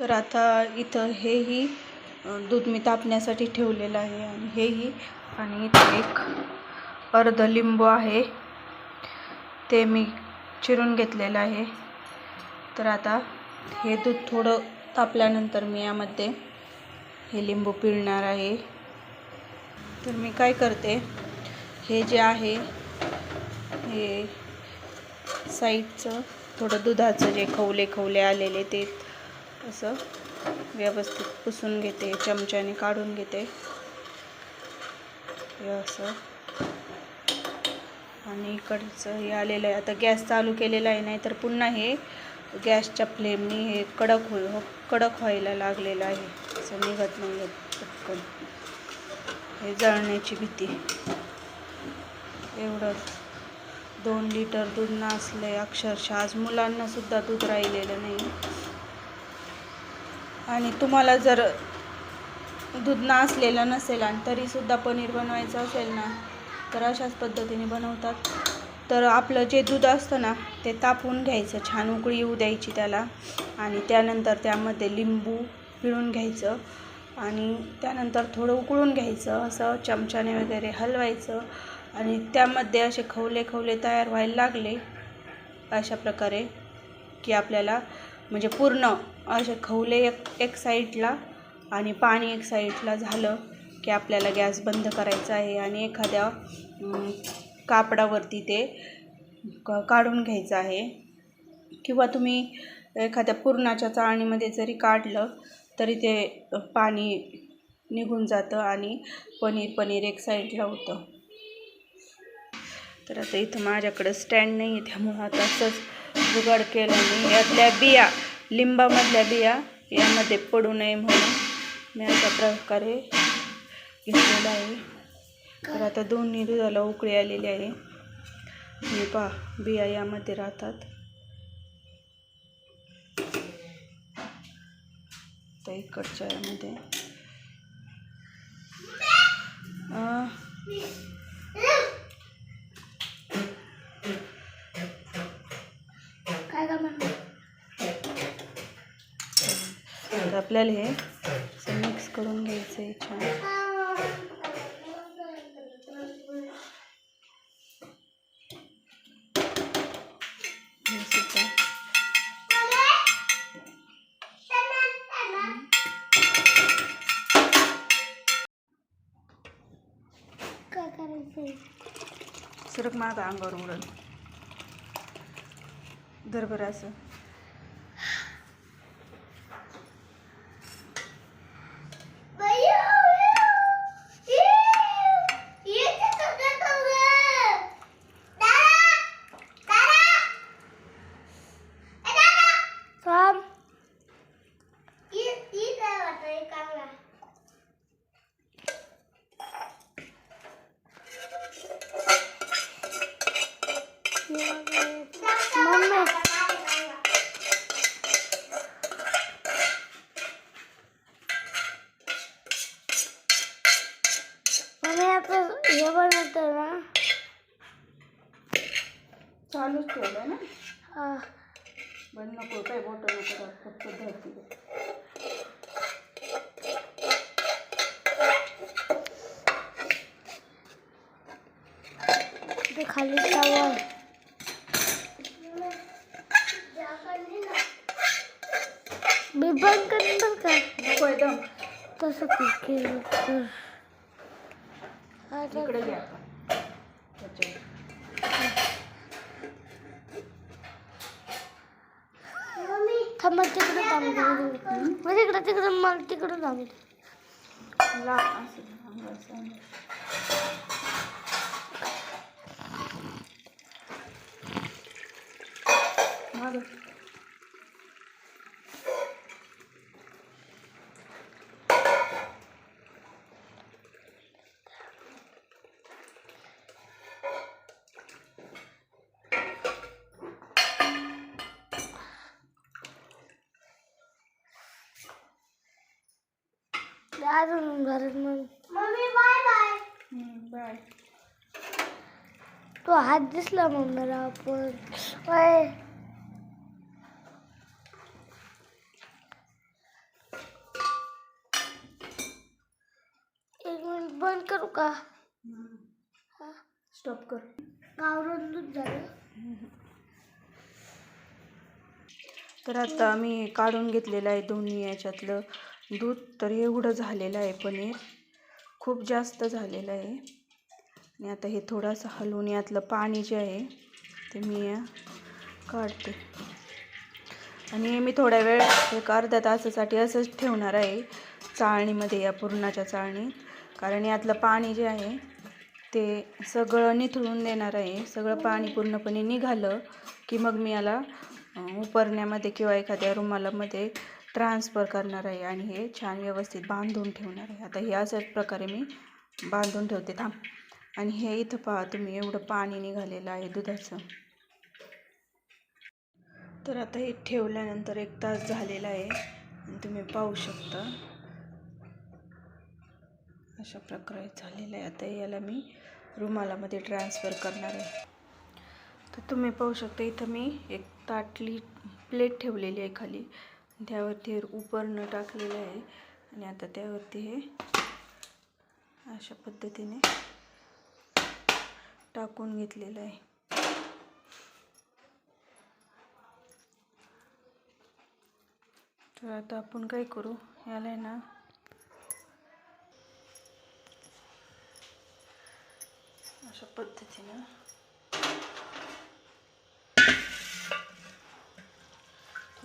तर आता इथं हेही दूध मी तापण्यासाठी ठेवलेलं आहे आणि हेही. आणि इथं एक अर्ध लिंबू आहे. ते मी चिरून घेतलेलं आहे. तर आता हे दूध थोडं तापल्यानंतर मी यामध्ये हे लिंबू पिळणार आहे. तर मी काय करते हे जे आहे हे साईडचं थोडं दुधाचं जे खवले खवले आलेले ते असं व्यवस्थित पुसून घेते चमच्याने काढून घेते. हे असं. आणि इकडचं हे आलेलं आहे. आता गॅस चालू केलेला आहे नाही तर पुन्हा हे गॅसच्या फ्लेमनी हे कडक होईल हो कडक व्हायला लागलेलं आहे. असं निघत नाही पटकन. हे जळण्याची भीती. एवढंच. दोन लिटर दूध नासलंय अक्षरशः. आज मुलांनासुद्धा दूध राहिलेलं नाही. आणि तुम्हाला जर दूध नासलेलं नसेल आणि तरीसुद्धा पनीर बनवायचं असेल ना तर अशाच पद्धतीने बनवतात. तर आपलं जे दूध असतं ना ते तापवून घ्यायचं. छान उकळी येऊ द्यायची त्याला. आणि त्यानंतर त्यामध्ये लिंबू पिळून घ्यायचं. आणि त्यानंतर थोडं उकळून घ्यायचं असं चमच्याने वगैरे हलवायचं. आणि त्यामध्ये असे खवले खवले तयार व्हायला लागले अशा प्रकारे की आपल्याला म्हणजे पूर्ण असे खवले एक एक साईडला आणि पाणी एक साईडला झालं की आपल्याला गॅस बंद करायचा आहे आणि एखाद्या कापडावरती ते क काढून घ्यायचं आहे. किंवा तुम्ही एखाद्या पुरणाच्या चाळणीमध्ये जरी काढलं तरी ते पाणी निघून जातं आणि पनीर पनीर एक साईडला होतं. तर आता इथं माझ्याकडं स्टँड नाही आहे त्यामुळं आता असंच जुगाड केलं मी यातल्या बिया लिंबामधल्या बिया यामध्ये पडू नये म्हणून मी अशा प्रकारे घेतलेला आहे. तर आता दोन्ही दुधाला उकळी आलेली आहे. हे पहा बिया यामध्ये राहतात. तर इकडच्या यामध्ये अं, काय का म्हणतो तर आपल्याला हे असं मिक्स करून घ्यायचं आहे. छान सरक माझा अंगावर उडल धर बरं असं. आपण हे बनवतो ना चालूच ठेवलं ना? हा बंद नको काय बोट नको फक्त धरती ते खाली टावर मी बंद करेन बरं का? नको एकदम. तसं केलं तर इकडे घ्या. थांबा तिकडे थांबते मग तिकडे तिकडे मला तिकडे थांबते ला असं मग. तो हात दिसला मम्मीला आपण. एक मिनिट बंद करू का? स्टॉप कर. गावरून दूध झालं. तर आता आम्ही काढून घेतलेलं आहे दोन्ही याच्यातलं. दूध तर एवढं झालेलं आहे पनीर. खूप जास्त झालेलं आहे. आणि आता हे थोडंसं हलवून यातलं पाणी जे आहे ते मी काढते. आणि मी थोड्या वेळ एक अर्ध्या तासासाठी असंच ठेवणार आहे चाळणीमध्ये या पुरणाच्या चाळणीत. कारण यातलं पाणी जे आहे ते सगळं निथळून देणार आहे. सगळं पाणी पूर्णपणे निघालं की मग मी याला उपरण्यामध्ये किंवा एखाद्या रुमालामध्ये ट्रान्सफर करणार आहे आणि हे छान व्यवस्थित बांधून ठेवणार आहे. आता हे अशाच प्रकारे मी बांधून ठेवते. थांब. आणि हे इथं पहा तुम्ही एवढं पाणी निघालेलं आहे दुधाचं. तर आता हे ठेवल्यानंतर एक तास झालेला आहे आणि तुम्ही पाहू शकता. अशा प्रकारे झालेलं आहे. आता याला मी रुमालामध्ये ट्रान्सफर करणार आहे. तर तुम्ही पाहू शकता इथं मी एक ताटली प्लेट ठेवलेली आहे खाली. त्यावरती हे उपरणं टाकलेलं आहे. आणि आता त्यावरती हे अशा पद्धतीने टाकून घेतलेलं आहे. तर आता आपण काय करू? याला आहे ना अशा पद्धतीनं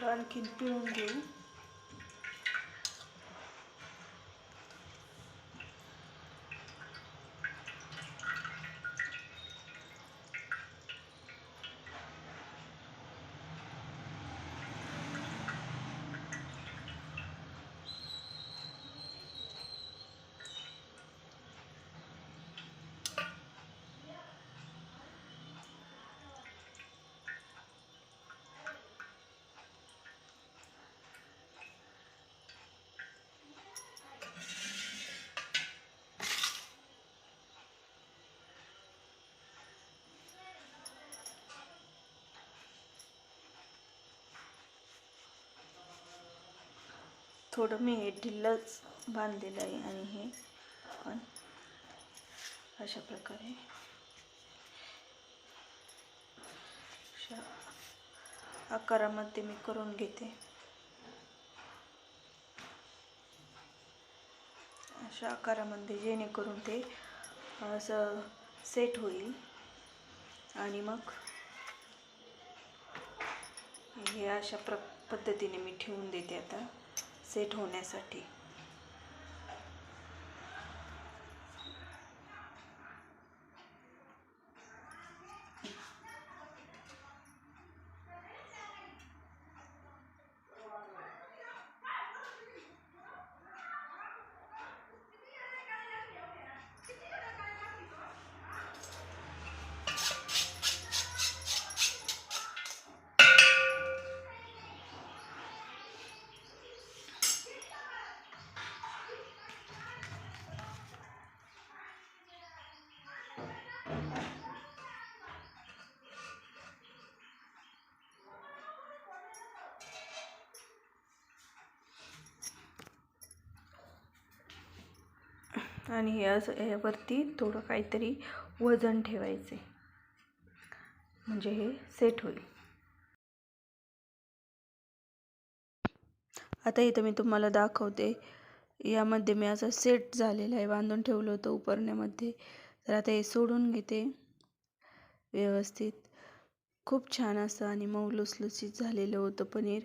थोडं आणखीन पिळून घेऊ. थोडं मी हे ढिल्लच बांधलेलं आहे आणि हे पण अशा प्रकारे. अशा आकारामध्ये मी करून घेते. अशा आकारामध्ये जेणेकरून ते असं सेट होईल. आणि मग हे अशा प्र पद्धतीने मी ठेवून देते आता. सेट होण्यासाठी. आणि हे असं यावरती थोडं काहीतरी वजन ठेवायचे. म्हणजे हे सेट होईल. आता इथं मी तुम्हाला दाखवते. यामध्ये मी असं सेट झालेलं आहे. बांधून ठेवलं होतं उपरण्यामध्ये. तर आता हे सोडून घेते. व्यवस्थित. खूप छान असं आणि मऊ लुसलुसीत झालेलं होतं पनीर.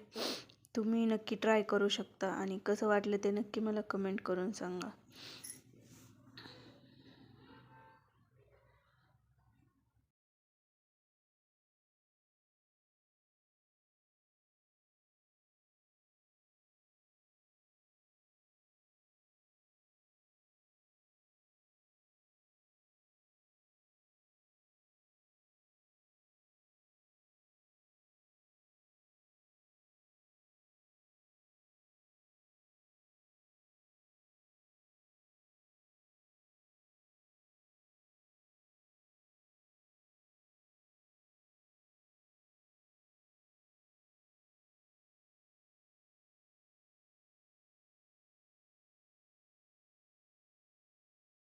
तुम्ही नक्की ट्राय करू शकता आणि कसं वाटलं ते नक्की मला कमेंट करून सांगा.